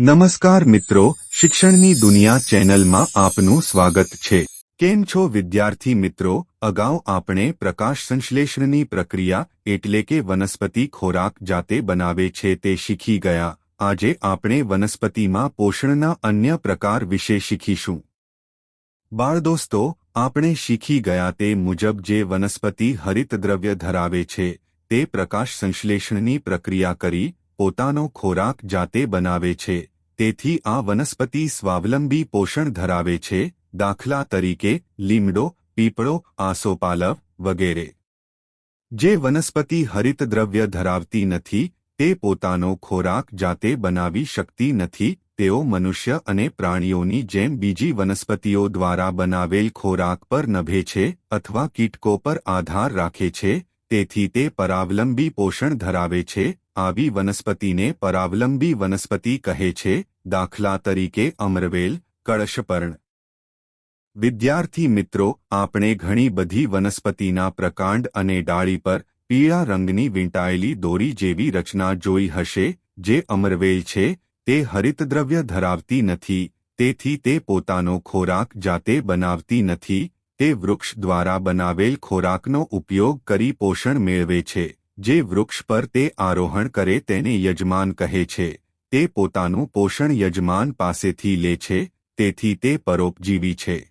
નમસ્કાર મિત્રો, શિક્ષણની દુનિયા ચેનલમાં આપનું સ્વાગત છે. કેમ છો વિદ્યાર્થી મિત્રો? અગાઉ આપણે પ્રકાશ સંશ્લેષણની પ્રક્રિયા એટલે કે વનસ્પતિ ખોરાક જાતે બનાવે છે તે શીખી ગયા. આજે આપણે વનસ્પતિમાં પોષણના અન્ય પ્રકાર વિશે શીખીશું. બાળ દોસ્તો આપણે શીખી ગયા તે મુજબ જે વનસ્પતિ હરિતદ્રવ્ય ધરાવે છે, તે પ્રકાશ સંશ્લેષણની પ્રક્રિયા કરી પોતાનો ખોરાક જાતે બનાવે છે. તેથી આ વનસ્પતિ સ્વાવલંબી પોષણ ધરાવે છે. દાખલા તરીકે, લીમડો, પીપળો આસોપાલવ વગેરે. જે વનસ્પતિ હરિતદ્રવ્ય ધરાવતી નથી, તે પોતાનો ખોરાક જાતે બનાવી શકતી નથી. તેઓ મનુષ્ય અને પ્રાણીઓની જેમ બીજી વનસ્પતિઓ દ્વારા બનાવેલ ખોરાક પર નભે છે અથવા કીટકો પર આધાર રાખે છે. તેથી તે પરાવલંબી પોષણ ધરાવે છે. આવી વનસ્પતિને પરાવલંબી વનસ્પતિ કહે છે, દાખલા તરીકે અમરવેલ, કળશપર્ણ. વિદ્યાર્થી મિત્રો, આપણે ઘણી બધી વનસ્પતિના પ્રકાંડ અને ડાળી પર પીળા રંગની વીંટાયેલી દોરી જેવી રચના જોઈ હશે, જે અમરવેલ છે, તે હરિતદ્રવ્ય ધરાવતી નથી, તેથી તે પોતાનો ખોરાક જાતે બનાવતી નથી, તે વૃક્ષ દ્વારા બનાવેલ ખોરાકનો ઉપયોગ કરી પોષણ મેળવે છે. જે વૃક્ષ પર તે આરોહણ કરે તેને યજમાન કહે છે. તે પોતાનું પોષણ યજમાન પાસેથી લે છે, તેથી તે પરોપજીવી છે.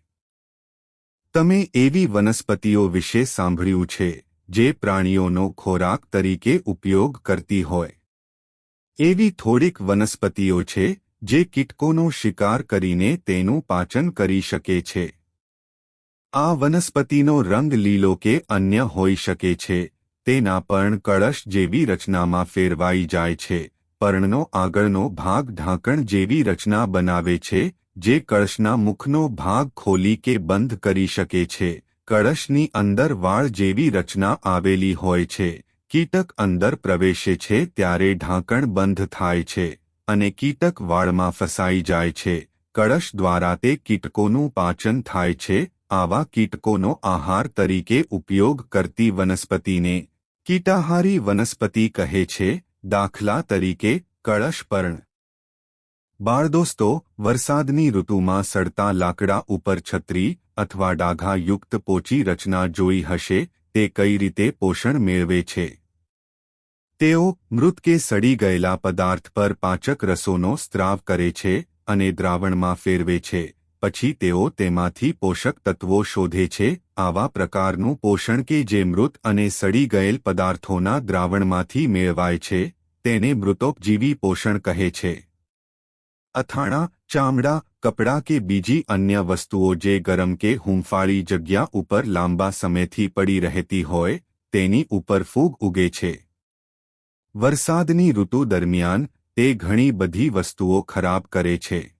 તમે એવી વનસ્પતિઓ વિશે સાંભળ્યું છે, જે પ્રાણીઓનો ખોરાક તરીકે ઉપયોગ કરતી હોય. એવી થોડીક વનસ્પતિઓ છે, જે કીટકોનો શિકાર કરીને તેનું પાચન કરી શકે છે. આ વનસ્પતિનો રંગ લીલો કે અન્ય હોઈ શકે છે તેના પર્ણ કળશ જેવી રચનામાં ફેરવાઈ જાય છે. પર્ણનો આગળનો ભાગ ઢાંકણ જેવી રચના બનાવે છે, જે કળશના મુખનો ભાગ ખોલી કે બંધ કરી શકે છે. કળશની અંદર વાળ જેવી રચના આવેલી હોય છે. કીટક અંદર પ્રવેશે છે ત્યારે ઢાંકણ બંધ થાય છે અને કીટક વાળમાં ફસાઈ જાય છે. કળશ દ્વારા તે કીટકોનું પાચન થાય છે. આવા કીટકોનો આહાર તરીકે ઉપયોગ કરતી વનસ્પતિને કીટાહારી વનસ્પતિ કહે છે, દાખલા તરીકે કળશપર્ણ બાળદોસ્તો, વરસાદની ઋતુમાં સડતા લાકડા ઉપર છત્રી અથવા ડાઘાયુક્ત પોચી રચના જોઈ હશે, તે કઈ રીતે પોષણ મેળવે છે? તેઓ મૃત કે સડી ગયેલા પદાર્થ પર પાચક રસોનો સ્ત્રાવ કરે છે અને દ્રાવણમાં ફેરવે છે. પછી તેઓ તેમાંથી પોષક તત્વો શોધે છે, આવા પ્રકારનું પોષણ કે જે મૃત અને સડી ગયેલ પદાર્થોના દ્રાવણમાંથી મેળવાય છે, તેને મૃતોપજીવી પોષણ કહે છે. અથાણા, ચામડા, કપડાં કે બીજી અન્ય વસ્તુઓ જે ગરમ કે હુંફાળી જગ્યા ઉપર લાંબા સમયથી પડી રહેતી હોય, તેની ઉપર ફૂગ ઉગે છે. વરસાદની ઋતુ દરમિયાન, તે ઘણી બધી વસ્તુઓ ખરાબ કરે છે.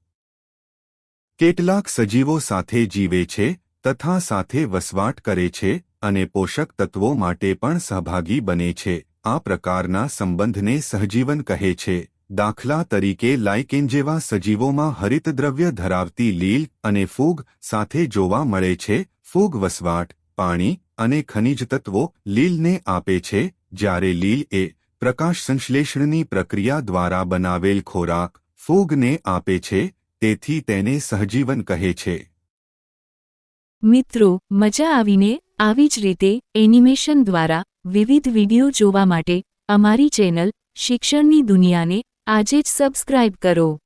કેટલાક સજીવો સાથે જીવે છે, તથા સાથે વસવાટ કરે છે અને પોષક તત્વો માટે પણ સહભાગી બને છે. આ પ્રકારના સંબંધને સહજીવન કહે છે. દાખલા તરીકે લાઇકેન જેવા સજીવોમાં હરિતદ્રવ્ય ધરાવતી લીલ અને ફૂગ સાથે જોવા મળે છે. ફૂગ વસવાટ, પાણી અને ખનિજ તત્વો લીલને આપે છે, જ્યારે લીલ એ પ્રકાશ સંશ્લેષણની પ્રક્રિયા દ્વારા બનાવેલ ખોરાક ફૂગને આપે છે. તેથી તેને સહજીવન કહે છે. મિત્રો, મજા આવીને આવી જ રીતે એનિમેશન દ્વારા વિવિધ વિડિયો જોવા માટે અમારી ચેનલ શિક્ષણની દુનિયાને આજે જ સબસ્ક્રાઇબ કરો.